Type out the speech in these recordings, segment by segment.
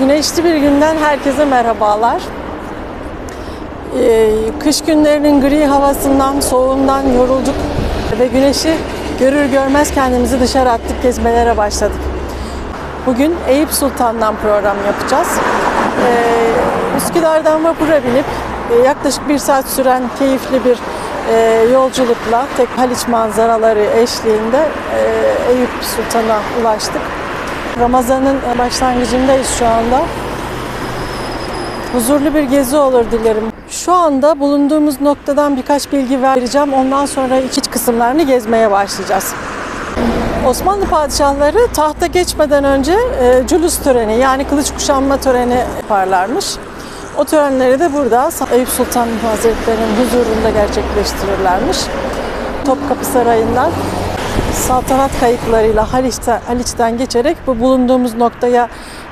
Güneşli bir günden herkese merhabalar. Ee, kış günlerinin gri havasından, soğuğundan yorulduk ve güneşi görür görmez kendimizi dışarı attık, gezmelere başladık. Bugün Eyüp Sultan'dan program yapacağız. Ee, Üsküdar'dan vapura binip e, yaklaşık bir saat süren keyifli bir e, yolculukla tek Haliç manzaraları eşliğinde e, Eyüp Sultan'a ulaştık. Ramazan'ın başlangıcındayız şu anda. Huzurlu bir gezi olur dilerim. Şu anda bulunduğumuz noktadan birkaç bilgi vereceğim. Ondan sonra iç kısımlarını gezmeye başlayacağız. Osmanlı padişahları tahta geçmeden önce e, cülüs töreni yani kılıç kuşanma töreni yaparlarmış. O törenleri de burada Eyüp Sultan Hazretleri'nin huzurunda gerçekleştirirlermiş. Topkapı Sarayı'ndan saltanat kayıklarıyla Haliç'ten, Haliç'ten geçerek bu bulunduğumuz noktaya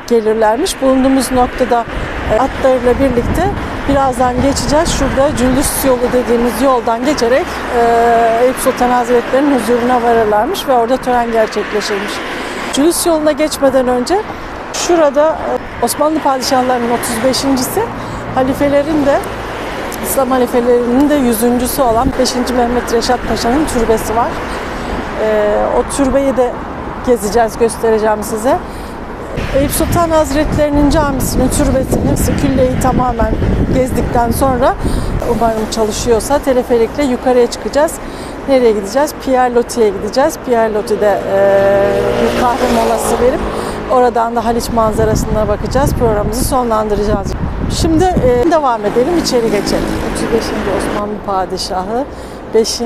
gelirlermiş. Bulunduğumuz noktada e, atlarıyla birlikte birazdan geçeceğiz. Şurada Cündüs yolu dediğimiz yoldan geçerek e, Eyüp Sultan Hazretleri'nin huzuruna varırlarmış ve orada tören gerçekleşirmiş. Cündüs yoluna geçmeden önce şurada e, Osmanlı padişahlarının 35.si halifelerin de İslam halifelerinin de yüzüncüsü olan 5. Mehmet Reşat Paşa'nın türbesi var. Ee, o türbeyi de gezeceğiz, göstereceğim size. Eyüp Sultan Hazretlerinin camisinin türbesini, külleyi tamamen gezdikten sonra umarım çalışıyorsa teleferikle yukarıya çıkacağız. Nereye gideceğiz? Pierre Loti'ye gideceğiz. Pierre Loti'de e, bir kahve molası verip oradan da Haliç manzarasına bakacağız. Programımızı sonlandıracağız. Şimdi e, devam edelim, içeri geçelim. 35. Osmanlı Padişahı 5.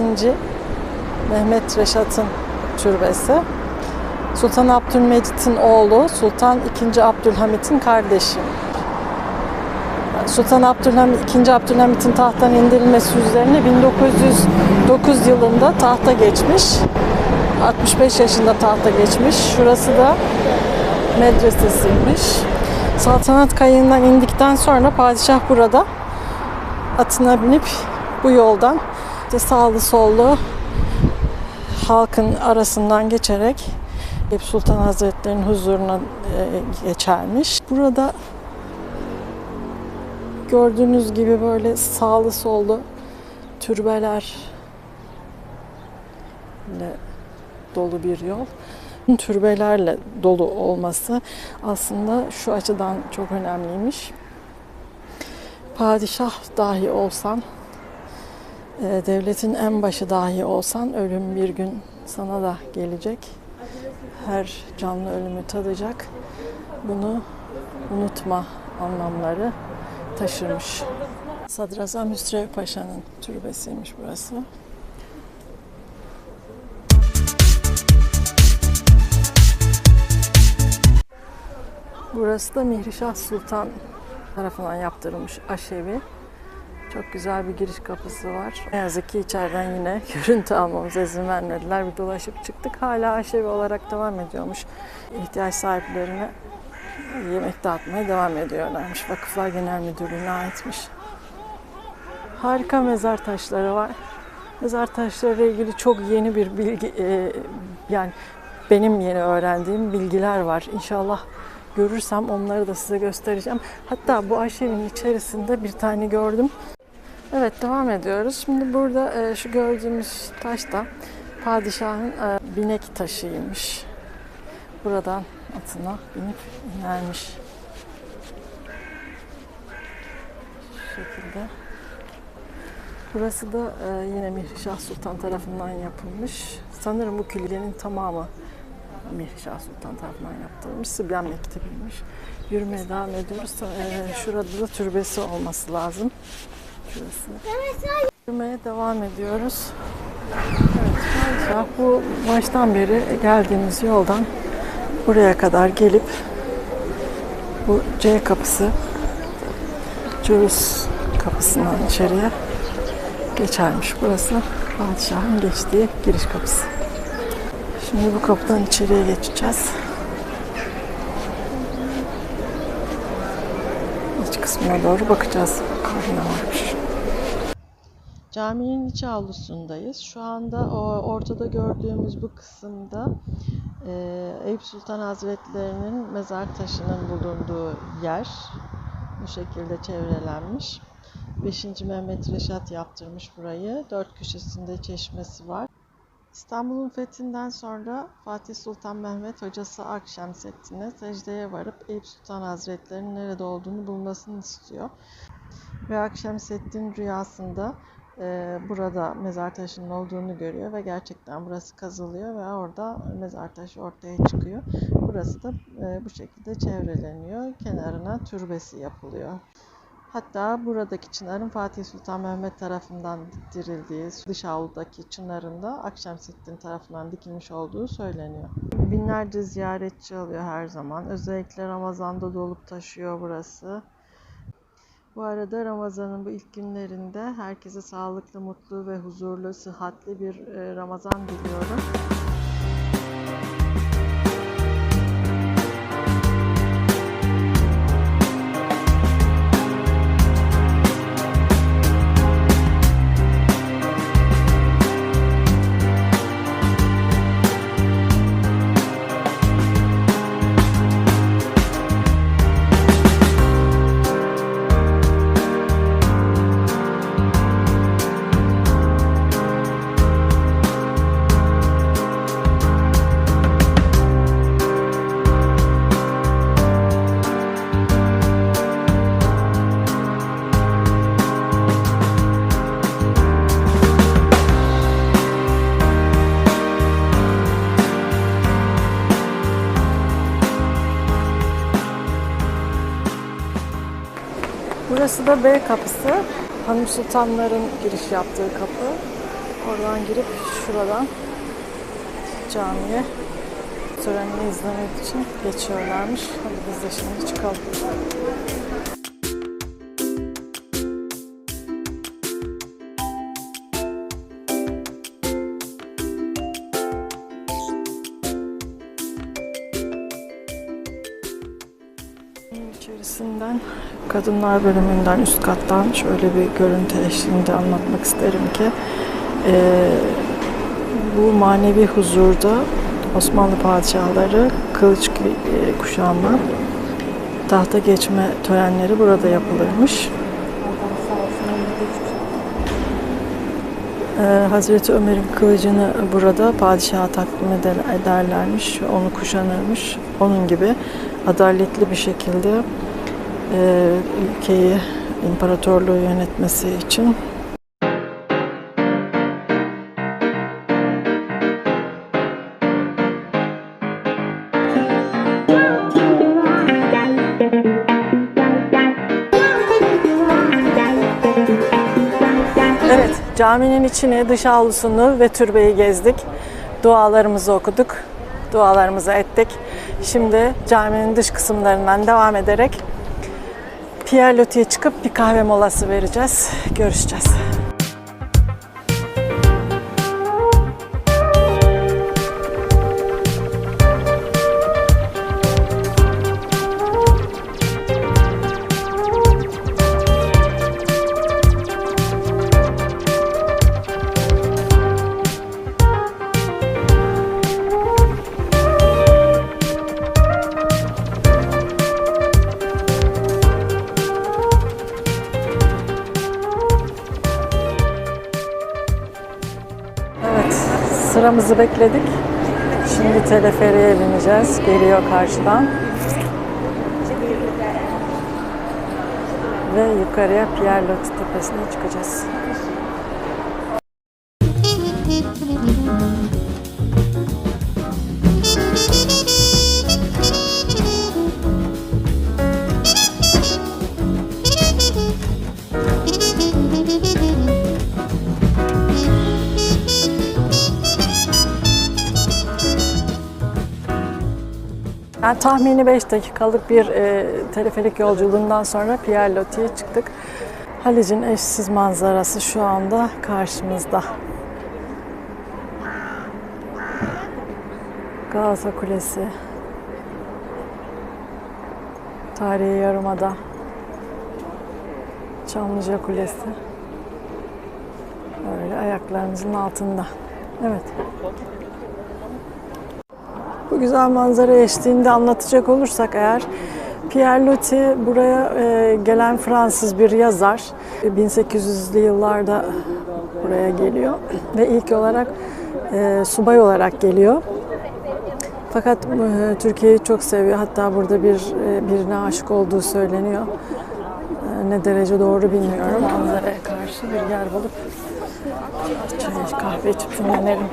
Mehmet Reşat'ın türbesi. Sultan Abdülmecit'in oğlu Sultan II. Abdülhamit'in kardeşi. Sultan Abdülhamit, II. Abdülhamit'in tahttan indirilmesi üzerine 1909 yılında tahta geçmiş. 65 yaşında tahta geçmiş. Şurası da medresesiymiş. Saltanat kayığından indikten sonra padişah burada atına binip bu yoldan işte sağlı sollu halkın arasından geçerek Eyüp Sultan Hazretleri'nin huzuruna e, geçermiş. Burada gördüğünüz gibi böyle sağlı sollu türbeler dolu bir yol. Türbelerle dolu olması aslında şu açıdan çok önemliymiş. Padişah dahi olsan, devletin en başı dahi olsan ölüm bir gün sana da gelecek. Her canlı ölümü tadacak. Bunu unutma anlamları taşırmış. Sadrazam Hüsrev Paşa'nın türbesiymiş burası. Burası da Mihrişah Sultan tarafından yaptırılmış aşevi. Çok güzel bir giriş kapısı var. Ne yazık ki içeriden yine görüntü almamıza izin vermediler. Bir dolaşıp çıktık. Hala aşevi olarak devam ediyormuş. İhtiyaç sahiplerine yemek dağıtmaya devam ediyorlarmış. Vakıflar Genel Müdürlüğü'ne aitmiş. Harika mezar taşları var. Mezar taşları ile ilgili çok yeni bir bilgi, e, yani benim yeni öğrendiğim bilgiler var. İnşallah görürsem onları da size göstereceğim. Hatta bu aşevin içerisinde bir tane gördüm. Evet devam ediyoruz. Şimdi burada e, şu gördüğümüz taş da padişahın e, binek taşıymış. Buradan atına binip inermiş. Şu şekilde. Burası da e, yine Mihrişah Sultan tarafından yapılmış. Sanırım bu külliyenin tamamı Mihrişah Sultan tarafından yaptırılmış. Sibyan Mektebi'ymiş. Yürümeye devam ediyoruz. E, şurada da türbesi olması lazım. Şurası. Yürümeye devam ediyoruz. Evet, bu baştan beri geldiğimiz yoldan buraya kadar gelip bu C kapısı Cürüs kapısından içeriye geçermiş. Burası padişahın geçtiği giriş kapısı. Şimdi bu kapıdan içeriye geçeceğiz. İç kısmına doğru bakacağız. Caminin iç avlusundayız. Şu anda o ortada gördüğümüz bu kısımda Ee, Eyüp Sultan Hazretlerinin mezar taşının bulunduğu yer bu şekilde çevrelenmiş. 5. Mehmet Reşat yaptırmış burayı. Dört köşesinde çeşmesi var. İstanbul'un fethinden sonra Fatih Sultan Mehmet hocası Akşemseddin'e secdeye varıp Eyüp Sultan Hazretleri'nin nerede olduğunu bulmasını istiyor. Ve Akşemseddin rüyasında e, burada mezar taşının olduğunu görüyor ve gerçekten burası kazılıyor ve orada mezar taşı ortaya çıkıyor. Burası da e, bu şekilde çevreleniyor. Kenarına türbesi yapılıyor. Hatta buradaki çınarın Fatih Sultan Mehmet tarafından diktirildiği, dış avludaki çınarın da Akşemseddin tarafından dikilmiş olduğu söyleniyor. Binlerce ziyaretçi alıyor her zaman. Özellikle Ramazan'da dolup taşıyor burası. Bu arada Ramazan'ın bu ilk günlerinde herkese sağlıklı, mutlu ve huzurlu, sıhhatli bir e, Ramazan diliyorum. Burası da B kapısı. Hanım Sultanların giriş yaptığı kapı. Oradan girip şuradan camiye törenini izlemek için geçiyorlarmış. Hadi biz de şimdi çıkalım. İçerisinden kadınlar bölümünden üst kattan şöyle bir görüntü eşliğinde anlatmak isterim ki eee, bu manevi huzurda Osmanlı padişahları kılıç e, kuşanma, tahta geçme törenleri burada yapılırmış. Eee, Hazreti Ömer'in kılıcını burada padişaha takdim eder- ederlermiş, onu kuşanırmış. Onun gibi adaletli bir şekilde eee, ülkeyi, imparatorluğu yönetmesi için caminin içini, dış avlusunu ve türbeyi gezdik. Dualarımızı okuduk, dualarımızı ettik. Şimdi caminin dış kısımlarından devam ederek Pierre Loti'ye çıkıp bir kahve molası vereceğiz. Görüşeceğiz. Sıramızı bekledik. Şimdi teleferiğe bineceğiz. Geliyor karşıdan. Ve yukarıya Pierre Loti tepesine çıkacağız. Yani tahmini 5 dakikalık bir e, teleferik yolculuğundan sonra Pierre Loti'ye çıktık. Halic'in eşsiz manzarası şu anda karşımızda. Galata Kulesi. Tarihi Yarımada. Çamlıca Kulesi. Öyle ayaklarımızın altında. Evet. Güzel manzara eşliğinde anlatacak olursak eğer Pierre Loti buraya e, gelen Fransız bir yazar. 1800'lü yıllarda buraya geliyor ve ilk olarak e, subay olarak geliyor. Fakat e, Türkiye'yi çok seviyor. Hatta burada bir e, birine aşık olduğu söyleniyor. E, ne derece doğru bilmiyorum. Manzaraya karşı bir yer bulup çay, kahve içip dinlenelim.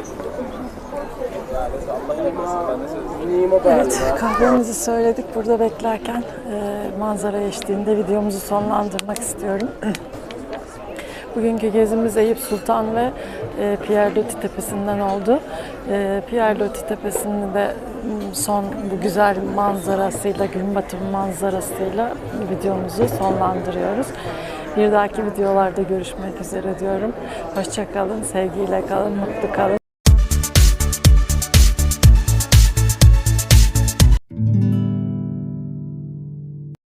Evet, kahvemizi söyledik. Burada beklerken e, manzara eşliğinde videomuzu sonlandırmak istiyorum. Bugünkü gezimiz Eyüp Sultan ve e, Pierre Loti Tepesi'nden oldu. E, Pierre Loti Tepesi'ni de son bu güzel manzarasıyla, gün batımı manzarasıyla videomuzu sonlandırıyoruz. Bir dahaki videolarda görüşmek üzere diyorum. Hoşçakalın, sevgiyle kalın, mutlu kalın.